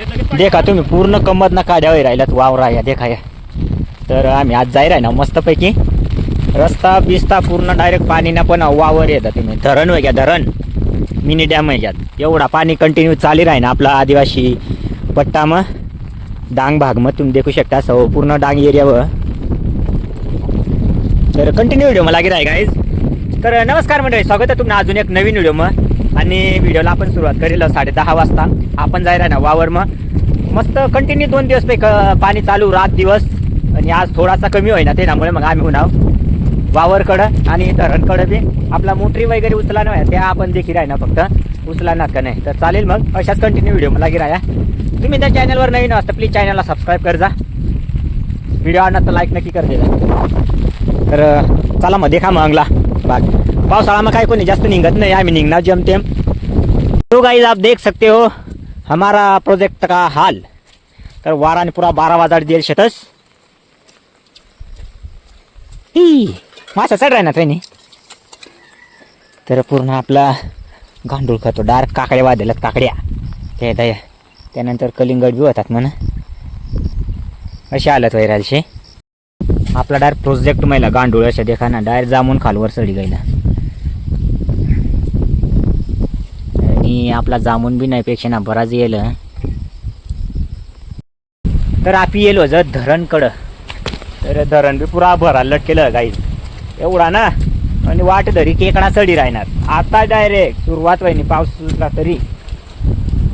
देखा तुम्ही पूर्ण कमत ना द्यावे राहिलात वावरा या देखा या. तर आम्ही आज जाई राही ना मस्तपैकी. रस्ता बिस्ता पूर्ण डायरेक्ट पाणीना पण वावर येतात तुम्ही. धरण वगैरे धरण. मिनी डॅम याच्यात एवढा पाणी कंटिन्यू चाली राही ना आपला आदिवासी पट्टा मग. डांग भाग मग तुम्ही देखू शकता सो हो, पूर्ण डांग एरियावर तर कंटिन्यू व्हिडिओ मला लागेल आहे गाईज तर नमस्कार मंडळी स्वागत आहे तुम्हाला अजून एक नवीन व्हिडिओ मग आणि व्हिडिओला आपण सुरुवात करेल साडे दहा वाजता. आपण जायला ना वावर मग. मस्त कंटिन्यू दोन दिवस पैक पाणी चालू रात दिवस. आणि आज थोडासा कमी होईना त्यामुळे मग आम्ही होणार वावरकडं आणि धरणकडं बी. आपला मोटरी वगैरे उचला नाही त्या आपण देखील आहे ना फक्त. उचलाणार का नाही. तर चालेल मग. अशाच कंटिन्यू व्हिडिओ मला गिराया तुम्ही त्या चॅनलवर नवीन असता प्लीज चॅनलला सबस्क्राईब कर जा व्हिडिओ आणला तर लाईक नक्की कर दे तर चला मग देखा मग अंगला. बाकी पावसाळा काय कोणी जास्त निघत नहीं आम्ही निघणार जमतेम. तो गाइज आप देख सकते हो हमारा प्रोजेक्ट का हाल. तर वाराने पुरा बारा वाजाड देईल शेतस. ही मासा चढ राहणार ना तर पूर्ण आपला गांडूळ खातो डार्क काकड्या वाजल्यात काकड्या. ते दया त्यानंतर कलिंगड बी होतात म्हणा. असे आलं वैरालशे आपला डायरेक्ट प्रोजेक्ट महिला गांडूळ अशा देखा ना डायरेक्ट जामून खालवर सडी गायला. आणि आपला जामून बी नाही पेक्षा ना बराच येल. तर आपण येलो हो जर धरणकडं. तर धरण बी पुरा भरा केलं गाई एवढा ना? आणि वाट धरी केकडा चढी राहणार. आता डायरेक्ट सुरुवात व्हायनी पाऊस सुटला तरी.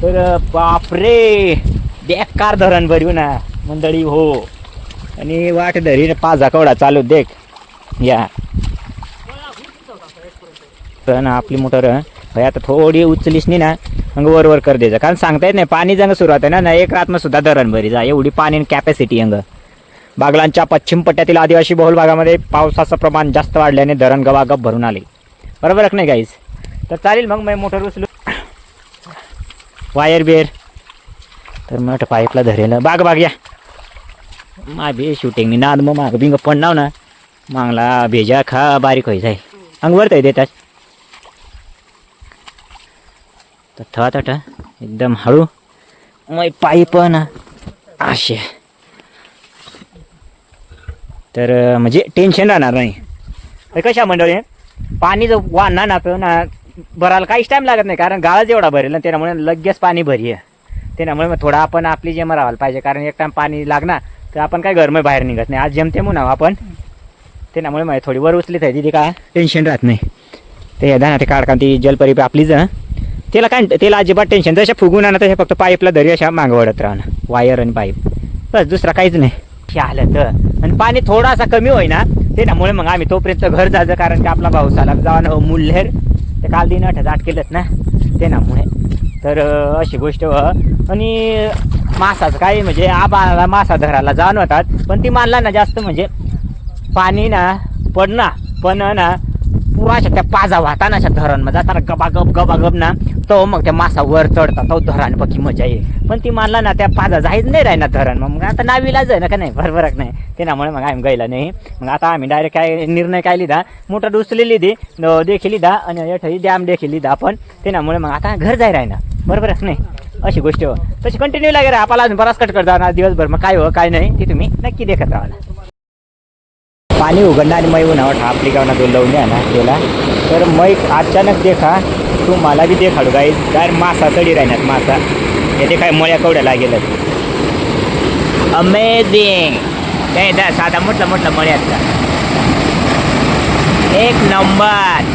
तर बापरे! बेकार धरण भरू ना मंडळी हो. आणि वाट धरी पाझा कवडा चालू देख. या. पण आपली मोटर आता थोडी उचलीसनी नाही ना मग वर वर कर द्यायचं कारण सांगता येत नाही पाणी जंग सुरुवात आहे ना ना एक रात सुद्धा धरण भरी जा. एवढी पाणी कॅपॅसिटी अंग बागलांच्या पश्चिम पट्ट्यातील आदिवासी बहुल भागामध्ये पावसाचं प्रमाण जास्त वाढल्याने धरण गवागप भरून आले. बरोबर नाही गाईज तर चालेल मग मी मोटर उचलू. वायर बिअर तर मग पाईपला धरेल. बाग बाग या. मा बे शूटिंग नाद मग माग बिंग पडणार ना. मागला भेजा खा बारीक होई जाय. अंग वरतय देतात तर ठा तट एकदम हळू मग पाईप पण असे तर म्हणजे टेन्शन राहणार नाही. कशा मंडळी पाणी जर वाढणार ना तर भरायला काहीच टाईम लागत नाही कारण गाळच एवढा भरेल ना त्यामुळे लगेच पाणी भरी आहे त्यामुळे मग थोडा आपण आपली जेम राहायला पाहिजे कारण एक टाईम पाणी लागणार तर आपण काय घरमध्ये बाहेर निघत नाही. आज जमते म्हणून हो आपण. त्यामुळे मग थोडी वर उचलीत आहे तिथे काय? टेन्शन राहत नाही. ते यदा ना ते काढका ती जलपरी आपलीच ना त्याला काय त्याला अजिबात टेन्शन जशा फुगून आणा तशा फक्त पाईपला दरी अशा मागवडत राहणं. वायर आणि पाईप बस दुसरा काहीच नाही. हे आलं तर. आणि पाणी थोडासा कमी होईना त्यामुळे मग आम्ही तोपर्यंत घर जायचं कारण की आपला भाऊ आला जाऊन हो मुल्हेर ते काल दिन आठ आठ केलं ना त्यामुळे तर अशी गोष्ट आणि मासाचं काही म्हणजे आबाला मासा धरायला जाण होतात पण ती मानला ना जास्त म्हणजे पाणी ना पडना पण ना पुराशा त्या पाजा वाहताना अशा धरण मग जाताना गबागब गबागब ना तो मग त्या मासा वर चढता तो धरण बाकी मजा ये पण ती मानला ना त्या पाजा जायच नाही राहिना धरण. मग आता नावीलाच आहे ना का नाही? भरभरक नाही. त्यामुळे मग आम्ही गायला नाही. मग आता आम्ही डायरेक्ट काय निर्णय काय लिधा मोटर उचलेली दी देखील लिधा आणि एठाई डॅम देखील लिधा आपण. त्यामुळे मग आता घर जाय राहिना बरोबरच नाही. अशी गोष्ट हो. तशी कंटिन्यू लागेल आपल्याला अजून बराच कट करता दिवसभर. मग काय हो काय नाही ते तुम्ही नक्की देखत राहा. पाणी उघडणं आणि मै उन्हावं आपली गावना दोन लावून द्या ना त्याला तर मै अचानक देखा तू मला बी देखाडू गाई काय मासा चढी राहण्यात मासा. येते काय मळ्या कवड्याला गेलं अमेझिंग नाही दा साधा मोठला मोठला मळ्यात का एक नंबर.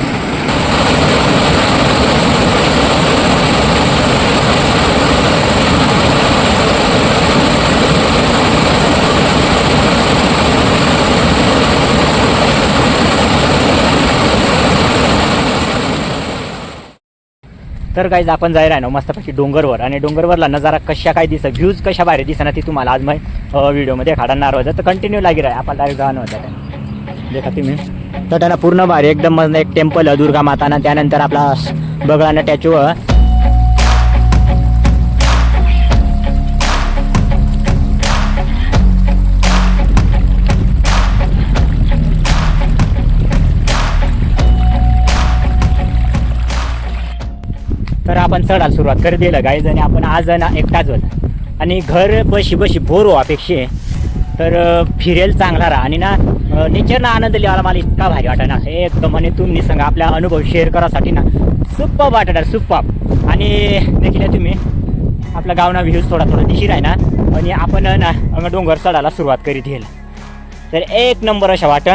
तर काहीच आपण जायला आहे ना मस्तपैकी डोंगरवर. आणि डोंगरवरला नजारा कशा काय दिसत व्ह्यूज कशा भारी दिसणार ती तुम्हाला आज मग व्हिडिओमध्ये काढणार होतं तर कंटिन्यू लागेल आहे. आपल्याला डायरेक्ट जाणं होतं देखा तुम्ही. तर त्यांना पूर्ण भारी एकदम मजन एक टेम्पल दुर्गा माताना. त्यानंतर आपला बगळाना टॅचू तर आपण चढायला सुरुवात कर. दिलं गाईज आणि आपण आज ना एकटाच होत आणि घर बशी बशी बोर हो अपेक्षे तर फिरेल चांगला राहा. आणि ना नेचरना आनंद लिहायला मला इतका भारी वाटा एकदम आणि तुम्ही सांगा आपला अनुभव शेअर करासाठी ना सुप्पाप वाटणार सुप्पाप आणि देखील तुम्ही आपला गावना व्ह्यूज थोडा थोडा दिशीर आहे ना. आणि आपण ना डोंगर चढायला सुरुवात करीत येईल तर एक नंबर अशा वाट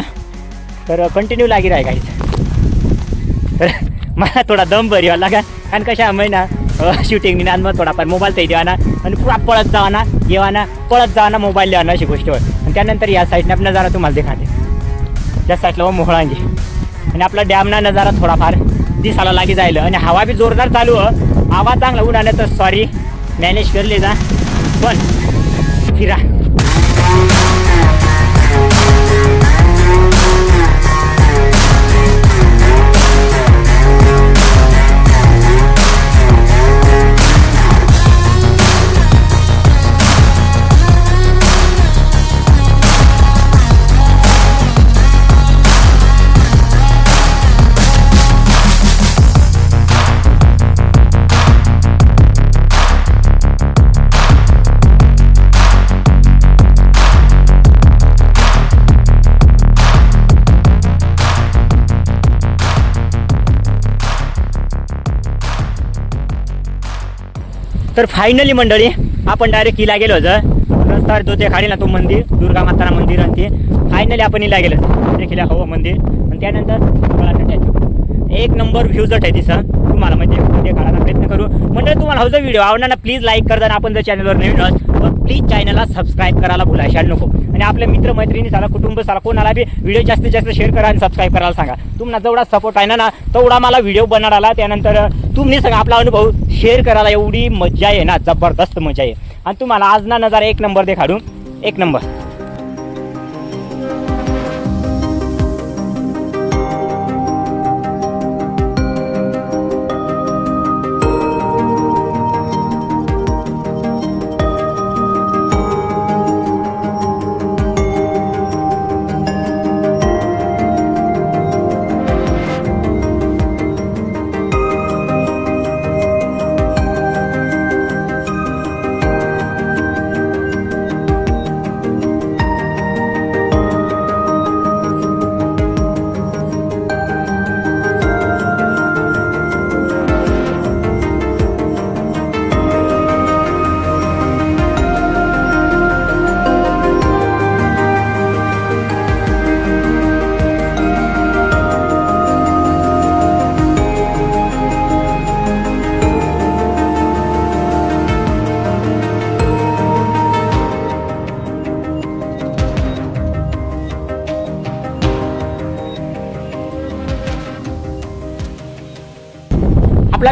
तर कंटिन्यू लागी राही काहीच तर मला थोडा दम बरी वाला का कारण कशा महिना शूटिंग ना मग थोडाफार मोबाईल तरी ना आणि पुरा पळत जावा ना येवा ना पळत जावाना मोबाईल लिहा अशी गोष्टीवर आणि त्यानंतर या साईडने आपण नजारा तुम्हाला देखाते. त्या साईडला व मोहळांगी आणि आपला डॅमना नजारा थोडाफार दिसायला लागी जायला. आणि हवा बी जोरदार चालू हो. आवाज चांगला उडाला तर सॉरी मॅनेज करले जा. पण फिरा. तर फायनली मंडळी आपण डायरेक्ट हिला गेलो होतं. रस्ता जो ते खाडी ना तो मंदिर दुर्गा माता मंदिर आणि ते. फायनली आपण इला गेलो देखील हो मंदिर. आणि त्यानंतर एक नंबर व्ह्यूज आहे तिचा तुम्हाला म्हणजे व्हिडिओ काढायचा प्रयत्न करू. म्हणजे तुम्हाला हवं व्हिडिओ आवडणार ना प्लीज लाईक करताना आपण जर चॅनलवर नवीन आहोत प्लीज चॅनलला सबस्क्राईब करायला भुलायला नको. आणि आपल्या मित्र मैत्रिणी साला कुटुंब साला कोणाला बी व्हिडिओ जास्तीत जास्त शेअर करा आणि सबस्क्राईब करायला सांगा. तुम्हाला जेवढा सपोर्ट आहे ना तेवढा मला व्हिडिओ बनवला त्यानंतर तुम्ही सगळा आपला अनुभव शेअर करायला एवढी मजा आहे ना जबरदस्त मजा आहे. आणि तुम्हाला आज ना नजारा एक नंबर देखाडू. एक नंबर.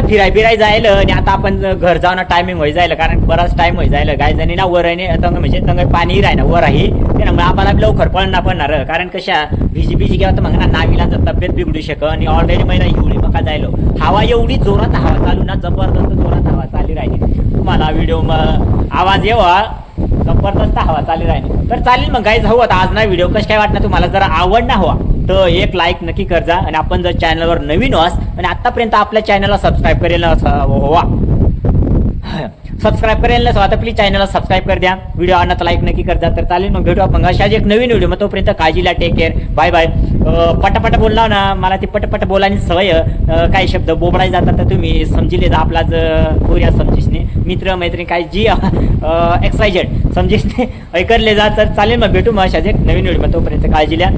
फिराय फिराय जायला आणि आता आपण घर जाऊन टायमिंग होई जायला कारण बराच टाइम होई जायला. गाय जणी ना वर आहे तंग म्हणजे तंग पाणी राही ना वर आहे त्यामुळे आम्हाला लवकर पळणं पडणार. कारण कशा भिजी भिजी घ्या तर मग ना नावीला जर तब्येत बिघडू शक आणि ऑलरेडी महिना एवढी मका जायलो. हवा एवढी जोरात हवा चालू ना जबरदस्त जोरात हवा चालली राहिली. तुम्हाला व्हिडिओ आवाज येवा जबरदस्त हवा चालली राहिली. तर चालेल मग गाय हवं आता. आज ना व्हिडिओ कसं काय वाटणार तुम्हाला? जरा आवड ना हवा तर एक लाईक नक्की कर जा आणि आपण जर चॅनलवर नवीन व्हास आणि आतापर्यंत आपल्या चॅनलला सबस्क्राईब करेल हवा सबस्क्राईब करेल नसवा तर प्लीज चॅनलला सबस्क्राईब कर द्या. व्हिडिओ आणत लाईक नक्की कर जा तर चालेल मग भेटू आपण. अशाच एक नवीन व्हिडिओ मग तोपर्यंत काळजीला टेक केअर बाय बाय पटापट बोलला ना मला ती पटपट बोलायची सवय काही शब्द बोबडाय जातात तर तुम्ही समजिले जा आपला कोरिया समजीसने मित्र मैत्रीण काय जी एक्सायजेड नाही ऐकले जा. तर चालेल मग भेटू मग अशाच एक नवीन व्हिडिओ मग तोपर्यंत काळजी द्या